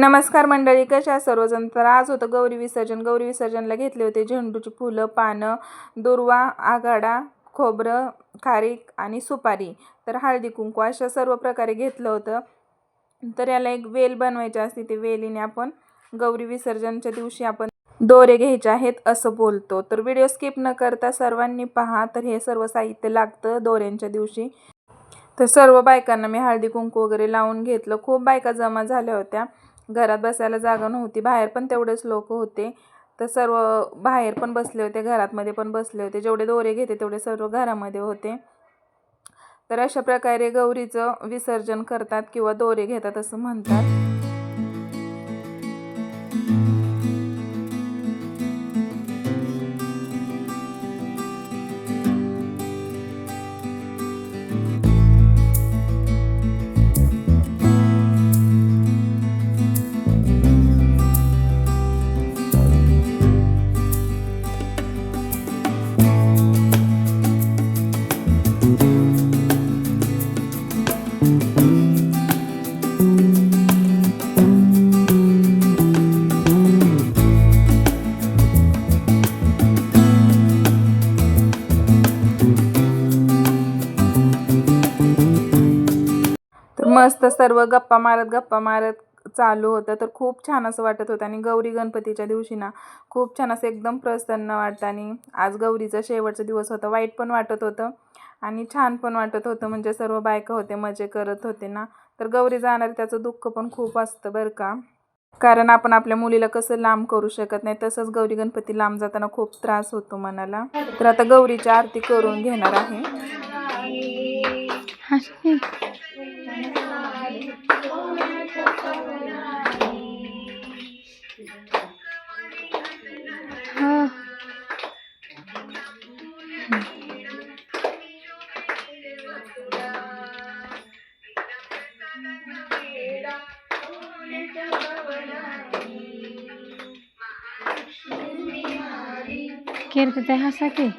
नमस्कार मंडळी कशा सर्वजण? तर आज होतं गौरी विसर्जन. गौरी विसर्जनला घेतले होते झेंडूची फुलं पानं दुर्वा आघाडा खोबरं खारीक आणि सुपारी. तर हळदी कुंकू अशा सर्व प्रकारे घेतलं होतं. तर याला एक वेल बनवायची असते. ते वेलीने आपण गौरी विसर्जनच्या दिवशी आपण दोरे घ्यायचे आहेत असं बोलतो. तर व्हिडिओ स्किप न करता सर्वांनी पहा. तर हे सर्व साहित्य लागतं दोऱ्यांच्या दिवशी. तर सर्व बायकांना मी हळदी कुंकू वगैरे लावून घेतलं. खूप बायका जमा झाल्या होत्या. घरात बसायला जागा नव्हती. बाहेर पण तेवढेच लोक होते. तर सर्व बाहेर पण बसले होते घरातमध्ये पण बसले होते. जेवढे दोरे घेते तेवढे सर्व घरामध्ये होते. तर अशा प्रकारे गौरीचं विसर्जन करतात किंवा दोरे घेतात असं म्हणतात. मस्त सर्व गप्पा मारत गप्पा मारत चालू होतं. तर खूप छान असं वाटत होतं. आणि गौरी गणपतीच्या दिवशी ना खूप छान असं एकदम प्रसन्न वाटतं. आणि आज गौरीचा शेवटचा दिवस होता. वाईट पण वाटत होतं. आणि छान पण वाटत होतं. म्हणजे सर्व बायका होते मजे करत होते ना. तर गौरी जाणार त्याचं दुःख पण खूप असतं बरं का. कारण आपण आपल्या मुलीला कसं लांब करू शकत नाही तसंच गौरी गणपती लांब जाताना खूप त्रास होतो मनाला. तर आता गौरीची आरती करून घेणार आहे. queira até raça aqui.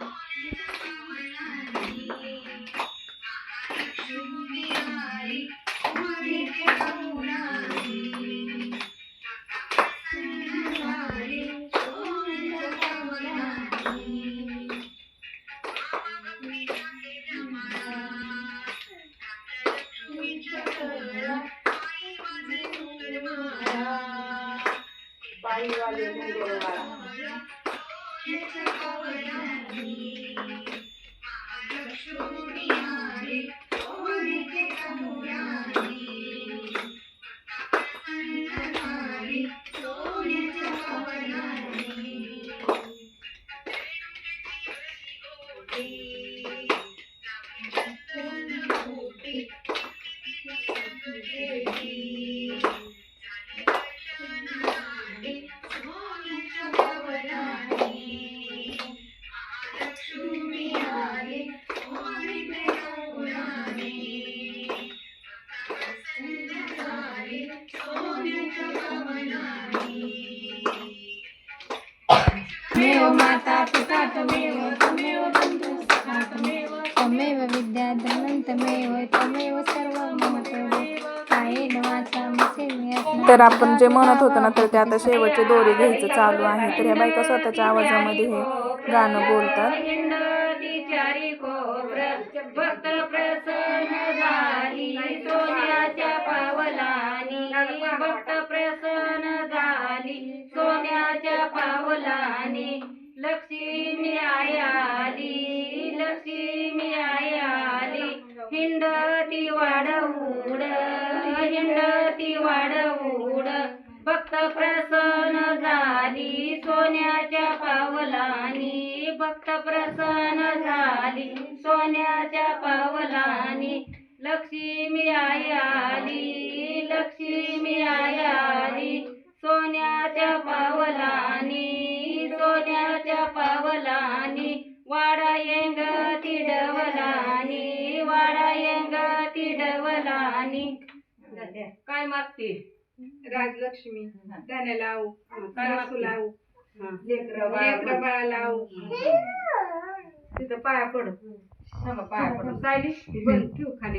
Thank you. Quédate hasta aquí. त्वमेव त्वमेव त्वमेव विद्याधनं त्वमेव त्वमेव सर्वं मम तर आपण जे म्हणत होतो ना तर ते आता शेवटचे दोरे घ्यायचं चालू आहे. तर ह्या बायका स्वतःच्या आवाजामध्ये हे गाणं बोलतात. भक्त प्रसन्न झाली सोन्याच्या हिंडती वाढवूड हिंडती वाढवूड भक्त प्रसन्न झाली सोन्याच्या पावलानी. भक्त प्रसन्न झाली सोन्याच्या पावलानी. लक्ष्मी आई आली लक्ष्मी आई आली. सोन्याच्या पावलानी सोन्याच्या पावलानी. काय मागते राजलक्ष्मी धन लावू. काय सासू? लावू. लेकरं बाळा लावू. तिथं पाया पड. थांबा पाया पडून सायली ठेव खाली.